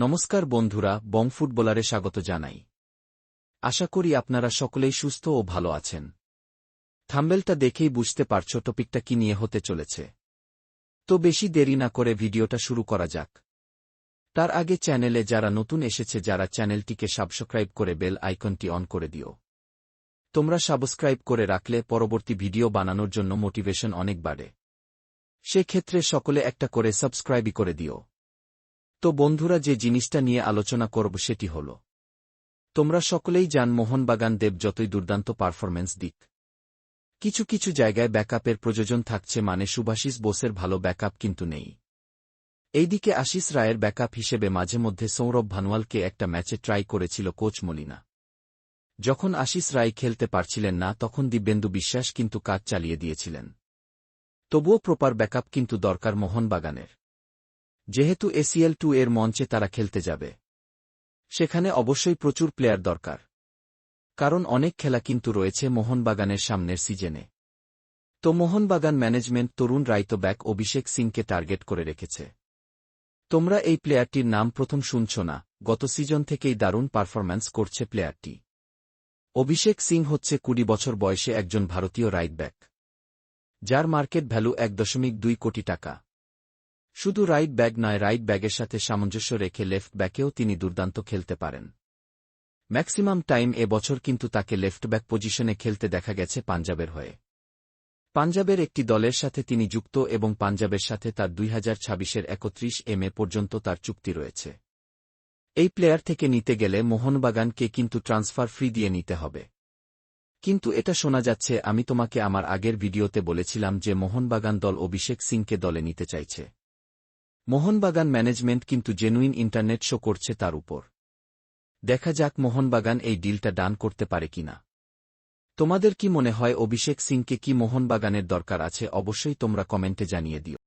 নমস্কার বন্ধুরা, বং ফুটবলারে স্বাগত জানাই। আশা করি আপনারা সকলেই সুস্থ ও ভালো আছেন। থাম্বেলটা দেখেই বুঝতে পারছ টপিকটা কি নিয়ে হতে চলেছে। তো বেশি দেরি না করে ভিডিওটা শুরু করা যাক। তার আগে চ্যানেলে যারা নতুন এসেছে, যারা চ্যানেলটিকে সাবস্ক্রাইব করে বেল আইকনটি অন করে দিও। তোমরা সাবস্ক্রাইব করে রাখলে পরবর্তী ভিডিও বানানোর জন্য মোটিভেশন অনেক বাড়ে। সেক্ষেত্রে সকলে একটা করে সাবস্ক্রাইবই করে দিও। তো বন্ধুরা যে জিনিসটা নিয়ে আলোচনা করব সেটি হল। তোমরা সকলেই যান মোহনবাগান দেব যতই দুর্দান্ত পারফরম্যান্স দিক। কিছু কিছু জায়গায় ব্যাকআপের প্রয়োজন থাকছে মানে সুভাষিস বোসের ভালো ব্যাকআপ কিন্তু নেই। এইদিকে আশিস রায়ের ব্যাকআপ হিসেবে মাঝে মধ্যে সৌরভ ভানুয়ালকে একটা ম্যাচে ট্রাই করেছিল কোচ মলিনা। যখন আশিস রায় খেলতে পারছিলেন না তখন দিব্যেন্দু বিশ্বাস কিন্তু কাজ চালিয়ে দিয়েছিলেন। তবুও প্রপার ব্যাকআপ কিন্তু দরকার মোহনবাগানের। যেহেতু এসিএল টু এর মঞ্চে তারা খেলতে যাবে। সেখানে অবশ্যই প্রচুর প্লেয়ার দরকার। কারণ অনেক খেলা কিন্তু রয়েছে মোহনবাগানের সামনের সিজনে। তো মোহনবাগান ম্যানেজমেন্ট তরুণ রাইতো ব্যাক অভিষেক সিংকে টার্গেট করে রেখেছে। তোমরা এই প্লেয়ারটির নাম প্রথম শুনছ না, গত সিজন থেকেই দারুণ পারফরম্যান্স করছে প্লেয়ারটি। অভিষেক সিং হচ্ছে কুড়ি বছর বয়সে একজন ভারতীয় রাইট ব্যাক, যার মার্কেট ভ্যালু এক দশমিক দুই কোটি টাকা। শুধু রাইট ব্যাগ নয় রাইট ব্যাগের সাথে সামঞ্জস্য রেখে লেফট ব্যাকেও তিনি দুর্দান্ত খেলতে পারেন। ম্যাক্সিমাম টাইম এ বছর কিন্তু তাকে লেফট ব্যাক পজিশনে খেলতে দেখা গেছে পাঞ্জাবের হয়ে। পাঞ্জাবের একটি দলের সাথে তিনি যুক্ত এবং পাঞ্জাবের সাথে তার দুই হাজার ছাব্বিশের একত্রিশ এম এ পর্যন্ত তার চুক্তি রয়েছে। এই প্লেয়ার থেকে নিতে গেলে মোহনবাগানকে কিন্তু ট্রান্সফার ফ্রি দিয়ে নিতে হবে। কিন্তু এটা শোনা যাচ্ছে, আমি তোমাকে আমার আগের ভিডিওতে বলেছিলাম যে মোহনবাগান দল অভিষেক সিংকে দলে নিতে চাইছে। মোহনবাগান ম্যানেজমেন্ট কিন্তু জেনুইন ইন্টারনেট শো করছে তার উপর। দেখা যাক মোহনবাগান এই ডিলটা ডান করতে পারে কিনা তোমাদের কি মনে হয় অভিষেক সিংকে কি মোহনবাগানের দরকার আছে, অবশ্যই তোমরা কমেন্টে জানিয়ে দিও।